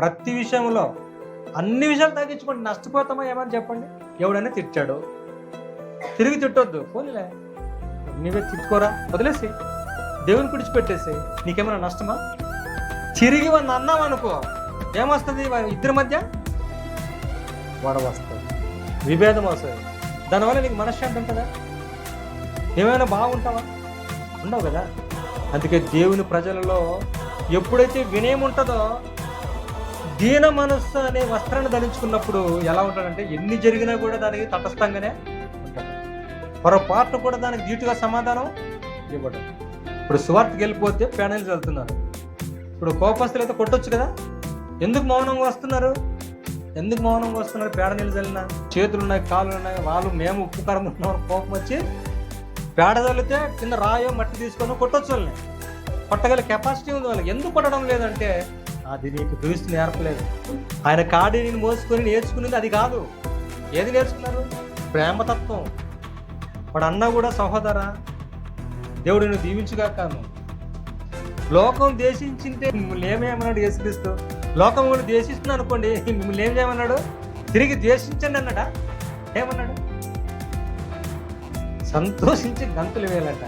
ప్రతి విషయంలో అన్ని విషయాలు తగ్గించుకోండి. నష్టపోతామా ఏమని చెప్పండి. ఎవడైనా తిట్టాడు. తిరిగి తిట్టొద్దు. పోనీలే. నీవే తిట్టుకోరా. వదిలేసి. దేవుని పిడిచిపెట్టేసి నీకేమైనా నష్టమా? తిరిగి వాడిని అన్నాం అనుకో. ఏమొస్తుంది? ఇద్దరి మధ్య గొడవ వస్తుంది విభేదం వస్తుంది. దానివల్ల నీకు మనశ్శాంతి ఉంటుందా? ఏమైనా బాగుంటావా? ఉండవు కదా. అందుకే దేవుని ప్రజలలో ఎప్పుడైతే వినయం ఉంటుందో దీన మనస్సు అనే వస్త్రాన్ని ధరించుకున్నప్పుడు ఎలా ఉంటాడంటే ఎన్ని జరిగినా కూడా దానికి తటస్థంగానే ఉంటాడు. పొరపాటు కూడా దానికి ధీటుగా సమాధానం ఇవ్వడం. ఇప్పుడు సువార్తకి వెళ్ళిపోతే ప్యానల్స్ వెళ్తున్నారు. ఇప్పుడు కోపస్తులు అయితే కొట్టొచ్చు కదా? ఎందుకు మౌనంగా వస్తున్నారు? ఎందుకు మౌనంగా వస్తున్నారు పేడ నీళ్ళు చల్లిన చేతులు ఉన్నాయి కాళ్ళు ఉన్నాయి వాళ్ళు మేము ఉప్పు కరం ఉన్నాం కోపం వచ్చి పేడ చల్లితే కింద రాయో మట్టి తీసుకొని కొట్టొచ్చు వాళ్ళని. కొట్టగల కెపాసిటీ ఉంది వాళ్ళకి. ఎందుకు కొట్టడం లేదంటే అది నీకు క్రీస్తు నేర్పలేదు. ఆయన కాడిని మోసుకొని నేర్చుకునేది అది కాదు. ఏది నేర్చుకున్నారు? ప్రేమతత్వం. వాడు అన్న కూడా సహోదరా దేవుడు నువ్వు దీవించుగాకాను లోకం దేశించింటే మిమ్మల్ని ఏమేమన్నాడు యేసుక్రీస్తు? లోకం కూడా దేశిస్తుంది అనుకోండి మిమ్మల్ని ఏం చేయమన్నాడు? తిరిగి ద్వేషించండి అన్నాడా? ఏమన్నాడు? సంతోషించి గంతులు వేయాలట.